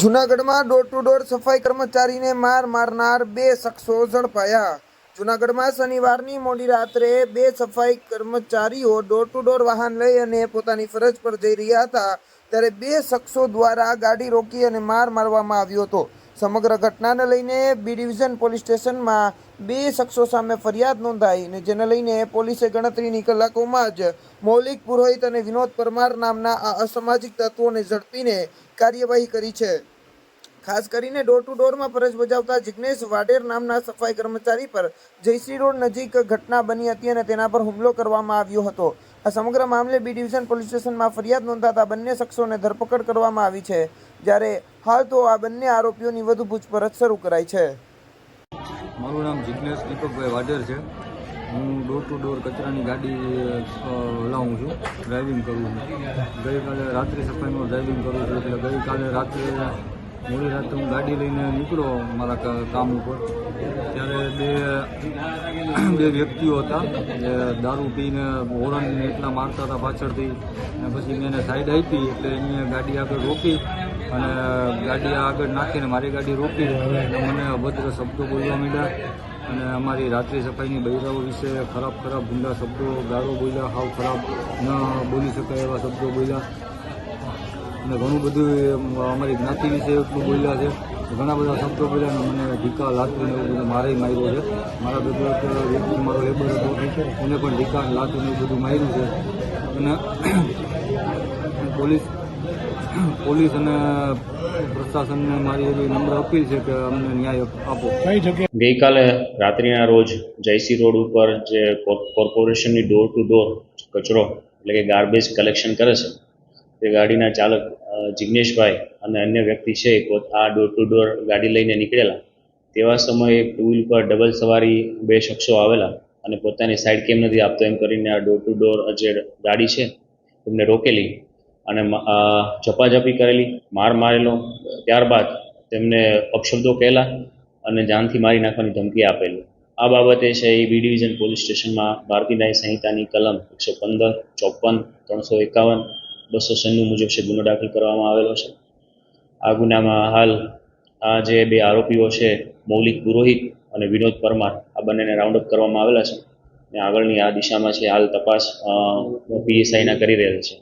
જૂનાગઢમાં door to door સફાઈ કર્મચારીને માર મારનાર બે શખ્સો ઝડપાયા. જૂનાગઢમાં શનિવારની મોડી રાત્રે બે સફાઈ કર્મચારીઓ ડોર ટુ ડોર વાહન લઈ અને પોતાની ફરજ પર જઈ રહ્યા હતા. ત્યારે બે શખ્સો દ્વારા ગાડી રોકી અને માર મારવામાં આવ્યો હતો. સમગ્ર ઘટનાને લઈને બી ડિવિઝન પોલીસ સ્ટેશનમાં બે શખ્સો સામે ફરિયાદ નોંધાઈ અને જેને લઈને પોલીસે ગણતરીની કલાકોમાં જ મૌલિક પુરોહિત અને વિનોદ પરમાર નામના આ અસામાજિક તત્વોને ઝડપીને કાર્યવાહી કરી છે. ખાસ કરીને ડોર ટુ ડોરમાં ફરજ બજાવતા જિગ્નેશ વાડેર નામના સફાઈ કર્મચારી પર જયશ્રી રોડ નજીક ઘટના બની હતી અને તેના પર હુમલો કરવામાં આવ્યો હતો. આ સમગ્ર મામલે બી ડિવિઝન પોલીસ સ્ટેશનમાં ફરિયાદ નોંધાતા બંને શખ્સોને ધરપકડ કરવામાં આવી છે. જ્યારે હાલ તો આ બંને આરોપીઓની વધુ પૂછપરછ શરૂ કરાઈ છે. મારું નામ જિજ્ઞેશ દીપકભાઈ વાઢેર છે. હું ડોર ટુ ડોર કચરાની ગાડી લાવું છું. ડ્રાઇવિંગ કરું છું. ગઈકાલે રાત્રે સફાઈમાં ડ્રાઇવિંગ કરું છું એટલે ગઈકાલે રાત્રે મોડી રાત્રે હું ગાડી લઈને નીકળ્યો મારા કામ ઉપર. ત્યારે બે બે વ્યક્તિઓ હતા. જે દારૂ પીને હોરન એટલા મારતા હતા પાછળથી. અને પછી મેં એને સાઈડ આપી એટલે એની ગાડી આગળ રોકી. અને ગાડી આગળ નાખીને મારી ગાડી રોકી અને મને અભદ્ર શબ્દો બોલવા માંડ્યા. અને અમારી રાત્રિ સફાઈની બૈરાઓ વિશે ખરાબ ખરાબ ભૂંડા શબ્દો, ગાળો બોલ્યા, હાવ ખરાબ ન બોલી શકાય એવા શબ્દો બોલ્યા. અને ઘણું બધું અમારી જ્ઞાતિ વિશે એટલું બોલ્યા છે. ઘણા બધા શબ્દો બોલ્યા અને મને ઢીકા લાતું એવું બધું મારે માર્યો છે. મારા બધું મારો લેબર હતો. એને પણ ઢીકા લાતું એવું બધું માર્યું છે. અને પોલીસ પોલીસ અને પ્રશાસનને મારી એવી નમ્ર અપીલ છે કે અમને ન્યાય આપો. ગઈકાલે રાત્રિના રોજ જયસી રોડ ઉપર જે કોર્પોરેશનની ડોર ટુ ડોર કચરો એટલે કે ગાર્બેજ કલેક્શન કરે છે તે ગાડીના ચાલક જિગ્નેશભાઈ અને અન્ય વ્યક્તિ છે આ ડોર ટુ ડોર ગાડી લઈને નીકળેલા. તેવા સમયે ટુ વ્હીલ પર ડબલ સવારી બે શખ્સો આવેલા અને પોતાની સાઈડ કેમ નથી આપતો એમ કરીને આ ડોર ટુ ડોર જે ગાડી છે એમને રોકેલી. અને ઝપાઝપી કરેલી, માર મારેલો. ત્યારબાદ તેમને અપશબ્દો કહેલા અને જાનથી મારી નાખવાની ધમકી આપેલી. આ બાબતે છે એ બી ડિવિઝન પોલીસ સ્ટેશનમાં ભારતીય ન્યાય સંહિતાની કલમ એકસો પંદર, ચોપન, ત્રણસો એકાવન, બસો સન્નું મુજબ છે ગુનો દાખલ કરવામાં આવેલો છે. આ ગુનામાં હાલ આ જે બે આરોપીઓ છે, મૌલિક પુરોહિત અને વિનોદ પરમાર, આ બંનેને રાઉન્ડ અપ કરવામાં આવેલા છે. અને આગળની આ દિશામાં છે હાલ તપાસ પીએસઆઈના કરી રહેલ છે.